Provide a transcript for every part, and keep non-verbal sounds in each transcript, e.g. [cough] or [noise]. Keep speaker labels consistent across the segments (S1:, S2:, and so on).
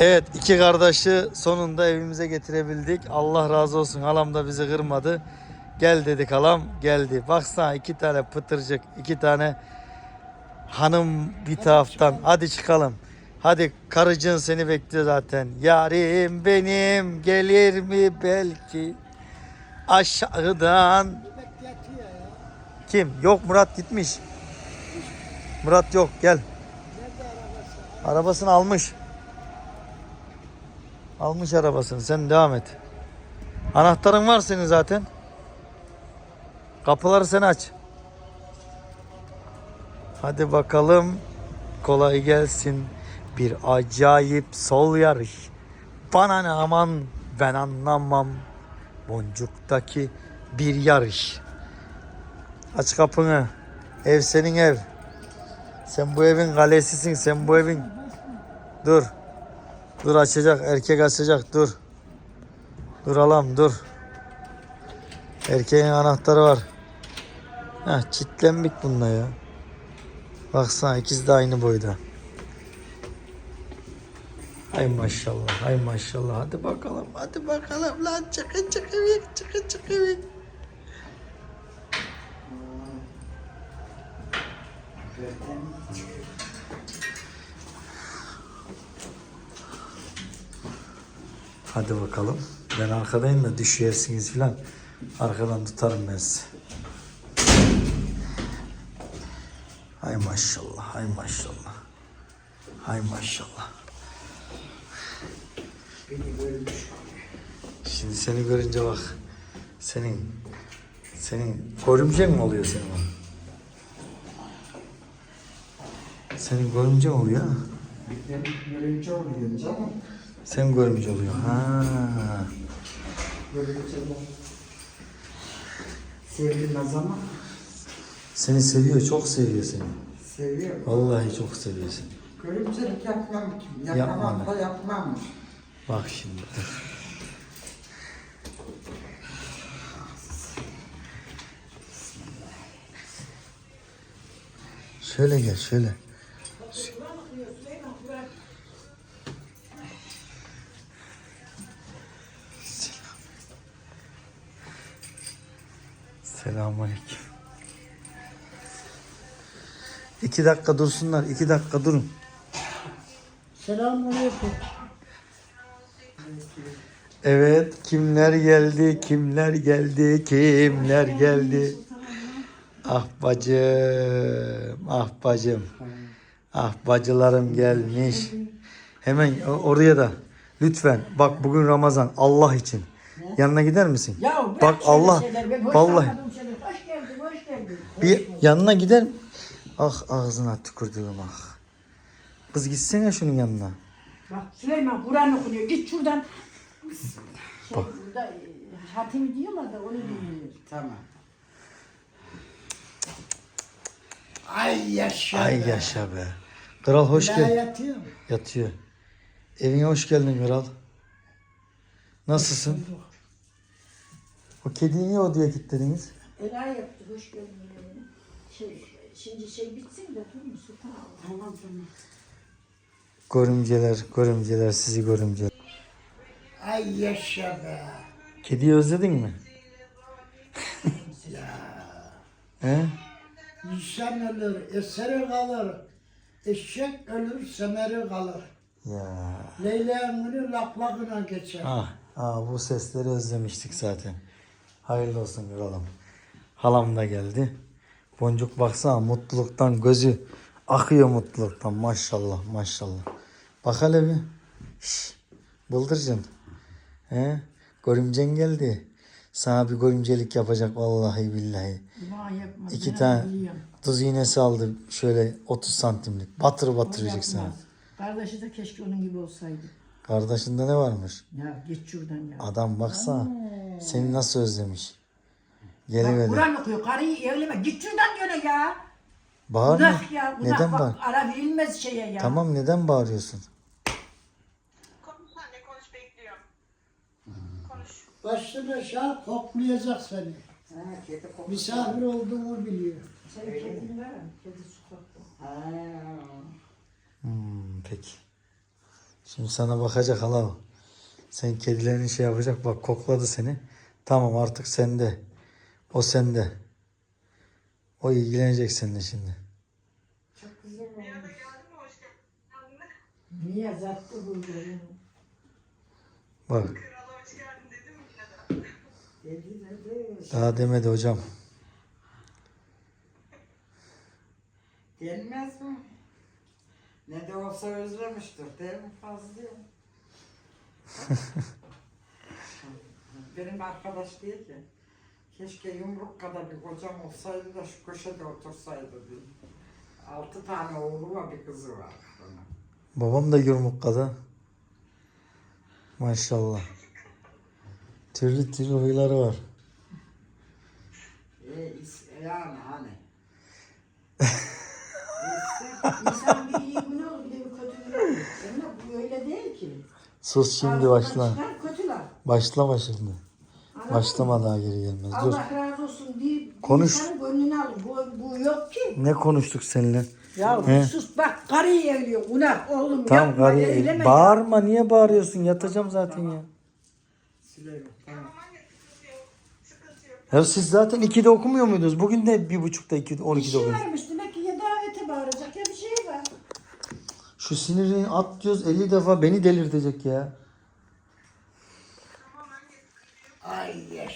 S1: Evet iki kardeşi sonunda evimize getirebildik. Allah razı olsun halam da bizi kırmadı. Gel dedik halam geldi. Baksana iki tane pıtırcık iki tane hanım bir taraftan. Hadi çıkalım. Hadi karıcığın seni bekliyor zaten. Yarim benim gelir mi belki aşağıdan. Kim? Yok Murat gitmiş. Murat yok gel. Arabasını almış. Almış arabasını. Sen devam et. Anahtarın var senin zaten. Kapıları sen aç. Hadi bakalım. Kolay gelsin. Bir acayip sol yarış. Bana ne aman ben anlamam. Boncuktaki bir yarış. Aç kapını. Ev senin ev. Sen bu evin kalesisin. Sen bu evin... Dur. Dur açacak. Erkek açacak. Dur. Dur alam dur. Erkeğin anahtarı var. Heh, çitlendik bununla ya. Baksana ikisi de aynı boyda. Ay maşallah, ay maşallah. Hadi bakalım, hadi bakalım lan. Çıkın çıkın, çıkın çıkın. Hadi bakalım. Ben arkadayım da düşersiniz filan. Arkadan tutarım ben sizi. Hay maşallah, hay maşallah. Hay maşallah. Şimdi seni görünce bak. Senin senin görümcen mi oluyor senin? Senin görümcen oluyor ha?
S2: Görünce oluyor canım.
S1: Sen görümce oluyor. Ha.
S2: Sevilmez ama
S1: Seni seviyor, çok seviyor seni.
S2: seviyor.
S1: Vallahi çok seviyor seni.
S2: Görümcelik yapmam ki.
S1: Yapma
S2: Yapamam da yapmam.
S1: Bak şimdi. Şöyle gel, şöyle. İki dakika dursunlar, iki dakika durun.
S2: Selamünaleyküm.
S1: Evet, kimler geldi, kimler geldi, kimler geldi. Ah bacım, ah bacım. Ah bacılarım gelmiş. Hemen oraya da lütfen bak bugün Ramazan Allah için. Yanına gider misin?
S3: Ya
S1: Bak Allah
S3: şeyler,
S1: vallahi.
S3: Hoş geldin, hoş geldin.
S1: bir yanına gider Ah ağzına tükürdüğüm ah. Kız gitsene şunun yanına.
S3: Bak Süleyman Kur'an okunuyor. Git şuradan. Şey, burada e, hatim diyorlar da onu dinliyor.
S2: Tamam. Ay yaşa.
S1: Ay
S2: be.
S1: yaşa be. Kral hoş
S2: Daha
S1: geldin.
S2: yatıyor.
S1: Yatıyor. Evine hoş geldin kral. Nasılsın? O kediyi niye odaya kilitlediniz?
S3: Ela yaptı, hoş geldin. Şey, şimdi şey bitsin de dur mu? Tamam tamam.
S1: Görümceler, görümceler, sizi görümceler.
S2: Ay yaşa be.
S1: Kediyi özledin mi? He?
S2: İnsan ölür, eseri kalır. Eşek ölür, semeri kalır.
S1: Ya.
S2: Leyla'nın günü laklakına geçer.
S1: Ah, ah, bu sesleri özlemiştik zaten. Hayırlı olsun kralım. Halam da geldi. Boncuk baksana mutluluktan gözü akıyor mutluluktan maşallah maşallah. Bak hele bir. Şş, bıldırcın. He? Görümcen geldi. Sana bir görümcelik yapacak vallahi billahi.
S3: Aman yapma.
S1: İki tane
S3: biliyorum.
S1: tuz iğnesi aldı şöyle 30 santimlik. Batır batıracak sana.
S3: yapmaz. Kardeşi de keşke onun gibi olsaydı.
S1: Kardeşinde ne varmış?
S3: Ya git şuradan ya.
S1: Adam baksana. Seni nasıl özlemiş.
S3: Bak,
S1: Gelemedi.
S3: Kur'an okuyor. Karıyı evleme. Git şuradan yöne ya.
S1: Bağırma.
S3: Bırak ya. Bırak
S1: Neden
S3: bak.
S1: bağır?
S3: Ara verilmez şeye ya.
S1: Tamam neden bağırıyorsun?
S4: Konuş anne konuş bekliyorum. Konuş.
S2: Başına şah koklayacak seni.
S3: Ha, kedi kokusu.
S2: Misafir olduğunu biliyor.
S3: Senin kedin var mı? Kedi su koktu.
S1: Hmm, peki. Şimdi sana bakacak hala o. Sen kedilerin şey yapacak bak kokladı seni. Tamam artık sende. O sende. O ilgilenecek seninle şimdi.
S3: Çok güzel olmuş.
S4: geldi mi hoş geldin?
S3: Niye zattı burada?
S1: Bak
S4: Krala hoş geldin dedim mi ya da?
S3: Dedi dedi.
S1: daha demedi hocam.
S5: Gelmez mi? Ne de olsa özlemiştir değil mi Fazlı? [laughs] Benim arkadaş değil ki. Keşke yumruk kadar bir kocam olsaydı da şu köşede otursaydı diye. Altı tane oğlu var bir kızı var.
S1: Babam da yumruk kadar. Maşallah. Türlü türlü huyları var.
S5: E, is- yani hani.
S3: İnsan bir iyi günü olur bir de bir kötü günü olur. Ama bu öyle değil ki.
S1: Sus şimdi
S3: Ağzından
S1: başla.
S3: kötüler.
S1: Başlama şimdi.
S3: Anladın
S1: Başlama
S3: mı?
S1: daha geri gelmez. Dur.
S3: Allah razı olsun bir
S1: Konuş.
S3: insanın gönlünü alır. Bu, bu yok ki.
S1: Ne konuştuk seninle?
S3: Ya
S1: He?
S3: sus bak karıyı evliyor. Günah oğlum
S1: Tamam
S3: yapma.
S1: gari
S3: eyleme.
S1: bağırma niye bağırıyorsun? Yatacağım zaten ya.
S5: Süleyman tamam.
S1: Ya siz zaten 2'de okumuyor muydunuz? Bugün de bir buçukta 2'de
S3: Bir
S1: 12'de
S3: şey
S1: okuyorsunuz.
S3: varmış demek ki ya davete bağıracak ya bir şey var.
S1: Şu sinirini at diyoruz 50 defa beni delirtecek ya.
S4: Tamam anne sıkıntı yok.
S2: Ay yaşa.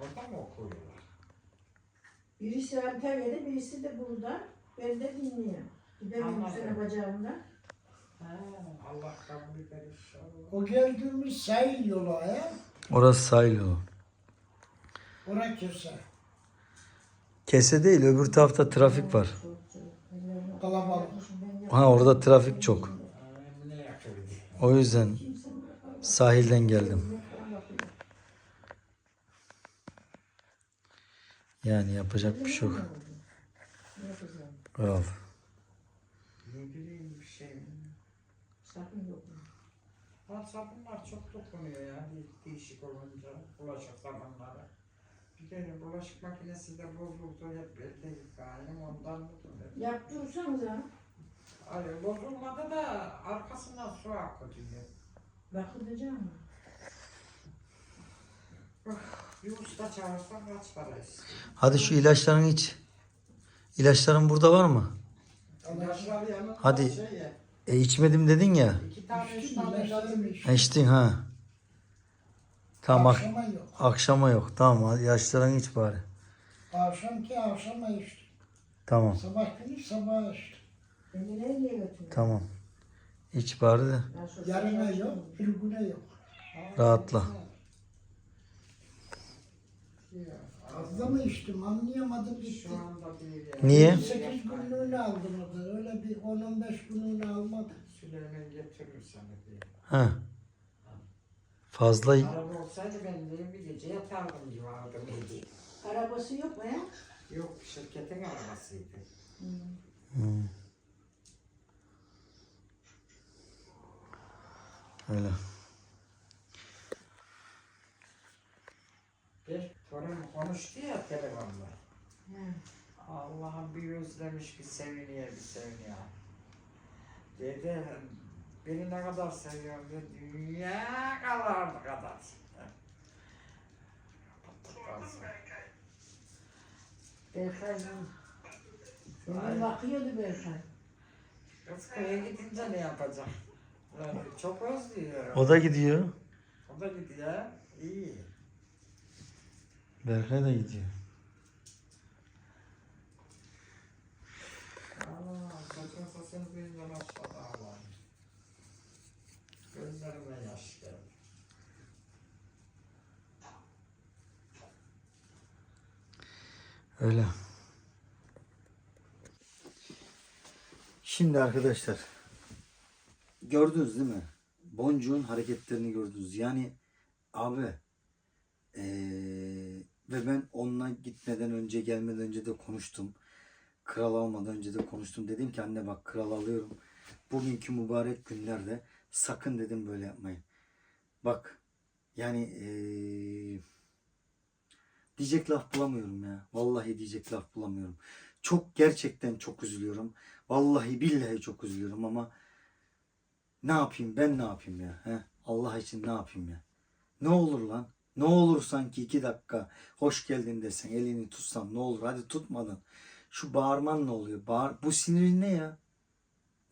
S5: Orada mı okuyorlar?
S3: Birisi Antalya'da birisi de burada. Ben de dinliyorum. Gidemiyorum
S5: Anladım.
S3: sene.
S5: Ha, Allah kabul eder inşallah.
S2: O geldiğimiz sahil yolu ya.
S1: Orası sahil yolu.
S2: Ora keser.
S1: Kese değil öbür tarafta trafik var. Ha orada trafik çok. O yüzden sahilden geldim. Yani yapacak bir şey yok. Al.
S5: Lan sabunlar çok dokunuyor ya de- değişik olunca bulaşık zamanları. Kere bulaşık makinesi de bozuldu hep elde yıkayım ondan mıdır?
S3: Yaptırsanız ha.
S5: Ay bozulmadı da arkasından su akıtıyor.
S3: Bakılacağım.
S5: Bir usta çağırsan kaç para istiyor?
S1: Hadi şu ilaçlarını iç. İlaçların burada var mı?
S5: İlaçlar yanında
S1: Hadi.
S5: şey ya,
S1: E içmedim dedin ya.
S5: iki tane üç tane
S2: ilaçlarım
S5: ilaç.
S2: içtim.
S1: İçtin ha. Tamam ak-
S2: Akşama yok.
S1: akşama yok. Tamam hadi ilaçlarını iç bari.
S2: Akşam ki akşama içtim.
S1: Tamam
S2: Sabah günü sabah içtim.
S3: Beni nereye götürüyor?
S1: tamam. İç bari de
S2: Yarına yok, bir güne yok.
S1: rahatla.
S2: Fazla mı içtim anlayamadım gitti.
S5: Şu anda değil ya.
S1: Niye?
S2: 8 günlüğünü aldım o da. Öyle bir 10-15 günlüğünü almadım.
S5: Süleyman getirir sana diye.
S1: Ha. Fazla
S5: Araba olsaydı ben de bir gece yatardım gibi aldım hediye.
S3: Arabası yok mu ya?
S5: Yok şirketin arabasıydı.
S1: öyle.
S5: Bir torun konuştu ya telefonla. Allah'ım bir özlemiş bir seviniyor bir seviniyor. Dedi beni ne kadar seviyorum dedi. Dünya kalardı kadar.
S4: Sordum Berkay.
S3: Berkay Senin bakıyordu Berkay.
S5: Kız köye gidince ne yapacak? Yani çok özlüyor.
S1: O da gidiyor.
S5: O da gidiyor. İyi.
S1: Berkay da gidiyor. Öyle. Şimdi arkadaşlar gördünüz değil mi? Boncuğun hareketlerini gördünüz. Yani abi eee, ve ben onunla gitmeden önce gelmeden önce de konuştum. Kral almadan önce de konuştum. Dedim ki anne bak kral alıyorum. Bugünkü mübarek günlerde sakın dedim böyle yapmayın. Bak yani eee Diyecek laf bulamıyorum ya. Vallahi diyecek laf bulamıyorum. Çok gerçekten çok üzülüyorum. Vallahi billahi çok üzülüyorum ama ne yapayım ben ne yapayım ya? He? Allah için ne yapayım ya? Ne olur lan? Ne olur sanki iki dakika hoş geldin desen elini tutsan ne olur? Hadi tutmadın. Şu bağırman ne oluyor? Bağır, bu sinirin ne ya?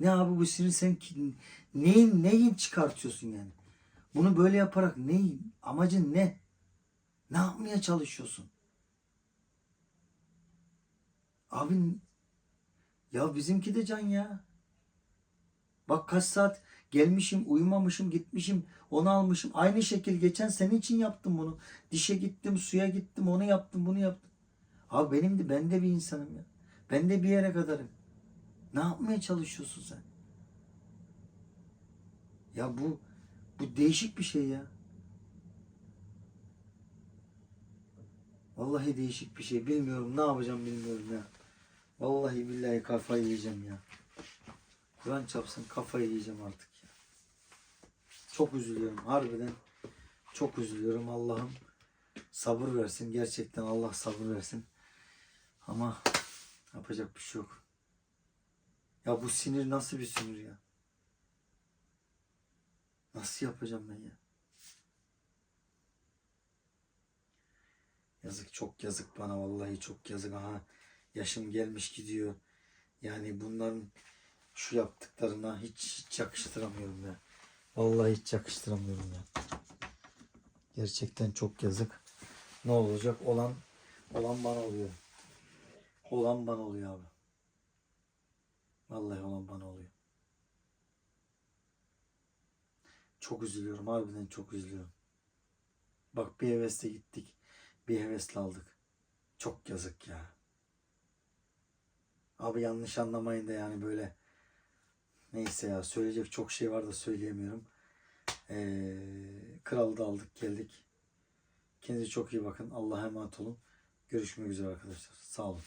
S1: Ne abi bu sinir sen ki, neyin neyin çıkartıyorsun yani? Bunu böyle yaparak neyin? Amacın ne? Ne yapmaya çalışıyorsun? Abi ya bizimki de can ya. Bak kaç saat gelmişim, uyumamışım, gitmişim, onu almışım. Aynı şekil geçen senin için yaptım bunu. Dişe gittim, suya gittim, onu yaptım, bunu yaptım. Abi benim de ben de bir insanım ya. Ben de bir yere kadarım. Ne yapmaya çalışıyorsun sen? Ya bu bu değişik bir şey ya. Vallahi değişik bir şey. Bilmiyorum ne yapacağım bilmiyorum ya. Vallahi billahi kafayı yiyeceğim ya. Kur'an çapsın kafayı yiyeceğim artık ya. Çok üzülüyorum harbiden. Çok üzülüyorum Allah'ım. Sabır versin. Gerçekten Allah sabır versin. Ama yapacak bir şey yok. Ya bu sinir nasıl bir sinir ya? Nasıl yapacağım ben ya? Yazık çok yazık bana vallahi çok yazık. Aha yaşım gelmiş gidiyor. Yani bunların şu yaptıklarına hiç, hiç yakıştıramıyorum ya. Vallahi hiç yakıştıramıyorum ya. Gerçekten çok yazık. Ne olacak? Olan olan bana oluyor. Olan bana oluyor abi. Vallahi olan bana oluyor. Çok üzülüyorum. Harbiden çok üzülüyorum. Bak bir hevesle gittik. Bir hevesle aldık. Çok yazık ya. Abi yanlış anlamayın da yani böyle neyse ya söyleyecek çok şey var da söyleyemiyorum. Ee, kralı da aldık geldik. Kendinize çok iyi bakın. Allah'a emanet olun. Görüşmek üzere arkadaşlar. Sağ olun.